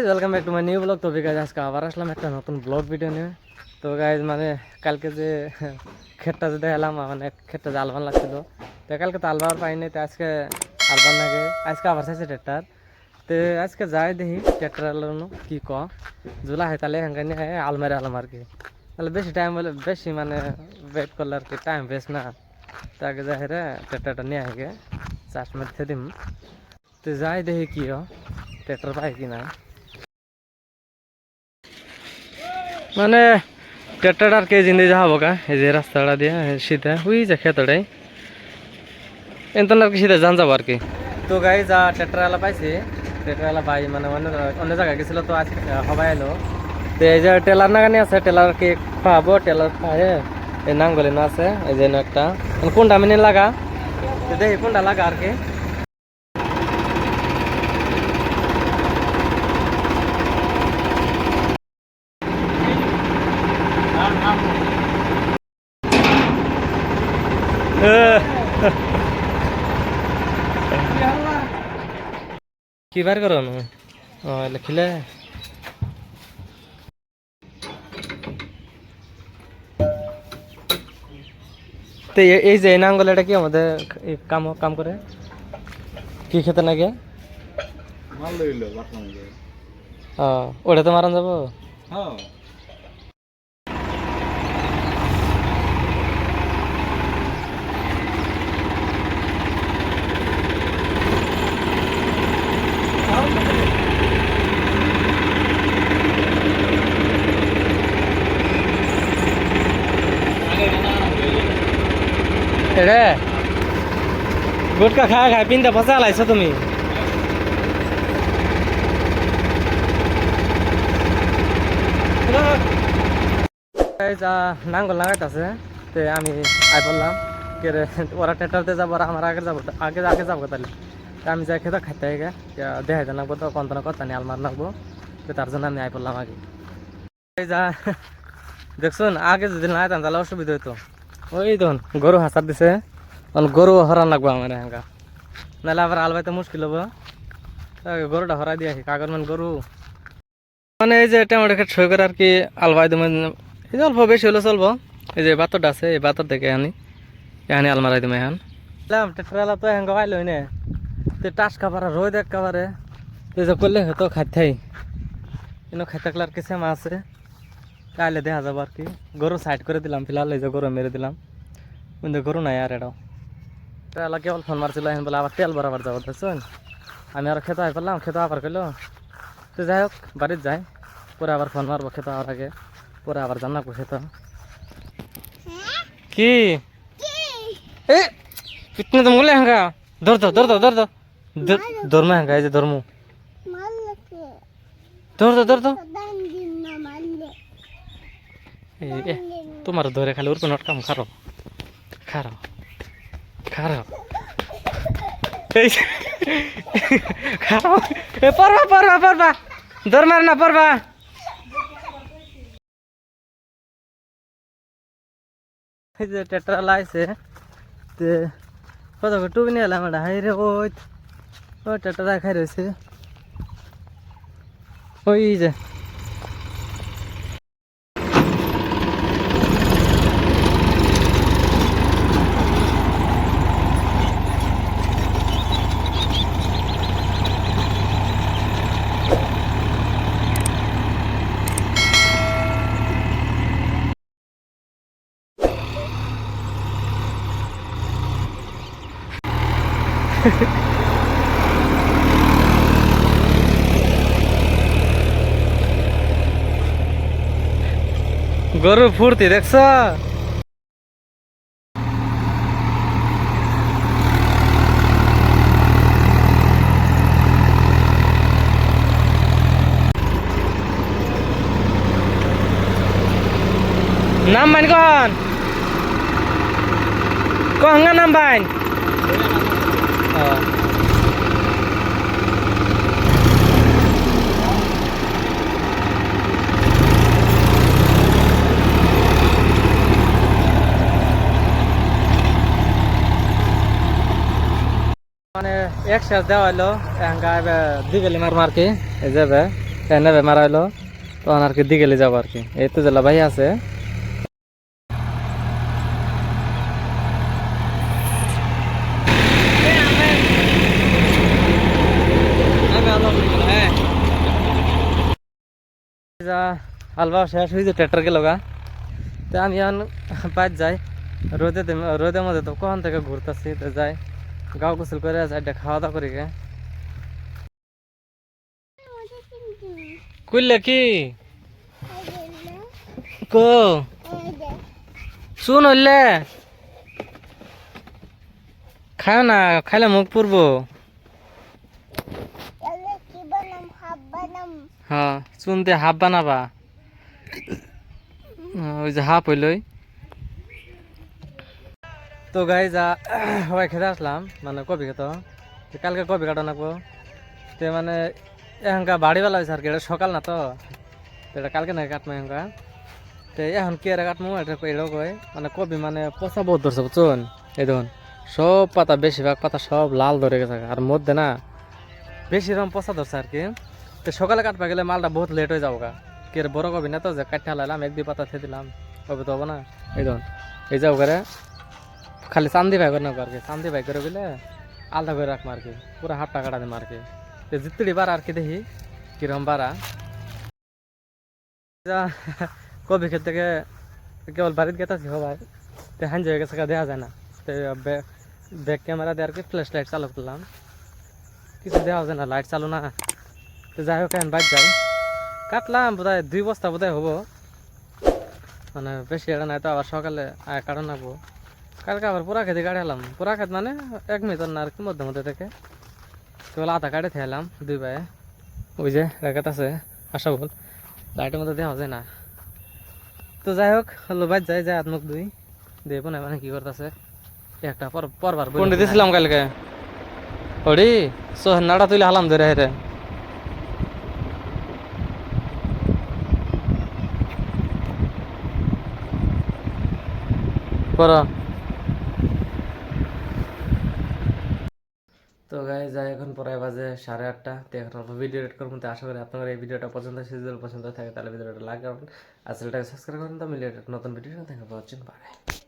Guys welcome back to my new blog তো guys আজকে আবার আসলাম একটা নতুন ব্লগ ভিডিও নিয়ে। তো গাইজ মানে কালকে যে ক্ষেতটা যে দেখালাম মানে ক্ষেতটা যে আলবান লাগছিল। তো কালকে তো আলবার পাইনি তো আজকে আলবান লাগে আজকে আবার চাইছে ট্রেক্টার তো আজকে যাই দেখি ট্রেক্টার কি ক। জুলা হয় তাহলে হ্যাঙ্গা নিয়ে আলমারি আলম আর কি। তাহলে বেশি টাইম বলে বেশি মানে ওয়েট করলে আর কি টাইম বেশ না। তো আগে যাই রে ট্রেক্টারটা নিয়ে আগে চাষ মারতে দিম। তো যাই দেখি কি হয় পাই কি না। মানে ট্রেক্টর আর কে জিন্দে যাব কা? এই যে রাস্তাটা দিয়ে সিধা হুই যে খেতটাই এনতন আর কি সিধা যান যাব আর কি। তো গাই যা ট্রেক্টর এলা পাইছি, ট্রেক্টর এলা পাই মানে অন্য অন্য জায়গায় গেছিল তো আজকে হবাই এলো তো এই যে টেলার নাগানি আছে, টেলার কে খাওয়াবো টেলার খায় এই নাঙ্গলি না আছে, এই যে একটা। মানে কোনটা মিনি লাগা? দেখি কোনটা লাগা আর কি? কি বার করো নু লিখিলে? তো এই যে নাঙ্গল এটা কি আমাদের কাম কাম করে? কি খেতে নাকি? মাল লইলো বাটলাম ও ওটা তো মারান যাব? হ্যাঁ। রে। গুটকা খায় খায় পিনটা ফসা লাইছো তুমি। আহ, নাঙ্গল লাগাইতেছে তো আমি আই বললাম কে রে ওরা ট্রেক্টরতে যাব আর আমার আগে যাব আগে আগে যাব তাহলে। আমি যাই খেতে খাইতে গে দেখাই দেন লাগবো তো কন্তন কথা নিয়ে আলমার লাগবো তো তার জন্য আমি আই বললাম আগে। যা দেখছুন আগে যদি না আইতাম তাহলে অসুবিধা হইতো। ওই ধন গরু হাসার দিছে। গরু হরান লাগবো আমার হাঙ্গা নাহলে আবার আলবাইতে মুশকিল হব। তাই গরুটা হরাই দিয়ে আসি কাগর মান গরু। মানে এই যে টমেটো খেট সই করে আর কি আলবাই দেবো। এই যে অল্প বেশি হলে চলবো। এই যে বাতরটা আছে, এই বাতর থেকে আনি, এখানে আলমারাই দেবো এখন। ট্রেক্টর তো হ্যাঙ্গা পাইল নে তো টাস খাবার, রোদ এক খাবারে। তুই যে করলে হয়তো খাইতেই কিন্তু খাইতে থাকলে আর কি সেমা আছে। কাইলে দেখা যাব আর কি। গরু সাইড করে দিলাম ফিলহাল এই যে গরু মেরে দিলাম। কিন্তু গরু নাই আর এটাও। তেলা কেবল ফোন মারছিল এখন বলে আবার তেল বরাবর যাব দেখছেন আমি আর খেতে আই পেলাম খেতে আবার কইলো তো যাই হোক বাড়িতে যাই। পরে আবার ফোন মারবো খেতে হওয়ার আগে। পরে আবার জানাব খেতে কি? মুলে হাঙ্গা। ধর দো ধর দো ধর দো ধর্ম হাঙ্গা এই যে ধর্ম ধর দো ধর দো এই, এ, তোমার ধরে খালি উর্পে নট কাম খারো। খারো। খারো। খারো। এ পড়বা পড়বা পড়বা। দর মার না পড়বা। এই যে ট্রেক্টর লাইছে তে কত টুবি নিয়ে এলাম এটা? হাই রে ওই ওই ট্রেক্টর খাই রয়েছে। ওই যে গরু ফুর্তি দেখছ নাম বাইন কন কহঙ্গা নাম বাইন মানে এক শেষ দেওয়া হলো এখানকার দিবেলি মার মারকি এই যাবে নেবে মারা হলো তখন আর কি দিগেলে যাব আর কি এই তো জেলা ভাই আছে যা আলবা শেষ হয়েছে ট্র্যাক্টর গেল গা তো আমি এখন বাইর যাই, রোদে রোদের মধ্যে তো কখন থেকে ঘুরতেছি, তো যাই। গাও গোসল করে এটা খাওয়া দাওয়া করি গে। কি? কো? শুন হইলে। খায় না, খাইলে মুখ পুরবো। হ্যাঁ চুনতে হাফ বানাবা। ওই যে হাফ হইলই তো গাই যা সবাই খেতে আসলাম মানে কবি খেত। কালকে কবি কাটা নাকবো তো মানে এখানকার বাড়িওয়ালা হয়েছে আর কি, এটা সকাল না তো। এটা কালকে নাকি কাটবো এখানকার তো এখন কি আর কাটবো এটা এটাও কয়। মানে কবি মানে পচা বহুত ধরছে, বুঝছেন? এই দেখুন, সব পাতা, বেশিরভাগ পাতা সব লাল ধরে গেছে আর মধ্যে না বেশি রকম পচা ধরছে আর কি। তো সকালে কাটবা গেলে মালটা বহুত লেট হয়ে যাব গা কি আর বড় কবি না তো যে কাটতে হালাইলাম, এক দুই পাতা খেয়ে দিলাম, কবি তো হব না। এই দেখুন, এই যাও করে খালি চান্দি ভাই করে নেব আর কি, চান্দি ভাই করে বলে আলাদা করে রাখব আর কি, পুরো হাতটা কাটা দেবো আর কি। তো জিতড়ি বাড়া আর কি দেখি, কিরম বাড়া। কবি ক্ষেত থেকে কেবল বাড়িতে গেতেছি সবাই, তো হ্যান্ড হয়ে গেছে দেখা যায় না। তো ব্যাক ক্যামেরা দিয়ে আর কি ফ্ল্যাশ লাইট চালু করলাম। কিছু দেওয়া যায় না লাইট চালু না। তো যাই হোক এখন বাইক যাই। কাটলাম বোধহয় দুই বস্তা বোধ হব। মানে বেশি এটা নাই তো আবার সকালে আয় কাটা নাকবো কালকে আবার পুরা খেতে কাটে এলাম। পুরা খেত মানে এক মিনিট না আর কি মধ্যে মধ্যে থেকে। কেবল আধা কাটে খেলাম দুই পায়ে। ওই যে রেখাত আছে আশা বল। লাইটের মধ্যে দেওয়া যায় না। তো যাই হোক হলো বাইর যাই যাই আত্মক দুই দেখব না মানে কি করতেছে? একটা পর পরবার কোন দিয়েছিলাম কালকে? ওডি সোহেন নাড়া তুলে হালাম ধরে হেরে পর তো গাই যাই, এখন প্রায় বাজে সাড়ে আটটা। তো এখন অল্প ভিডিও এড করব আশা করি আপনার এই ভিডিওটা পছন্দ যদি পছন্দ থাকে, তাহলে ভিডিওটা করুন আর চ্যানেলটাকে সাবস্ক্রাইব করুন, তো মিলিয়ে নতুন ভিডিও দেখা পাচ্ছেন বাই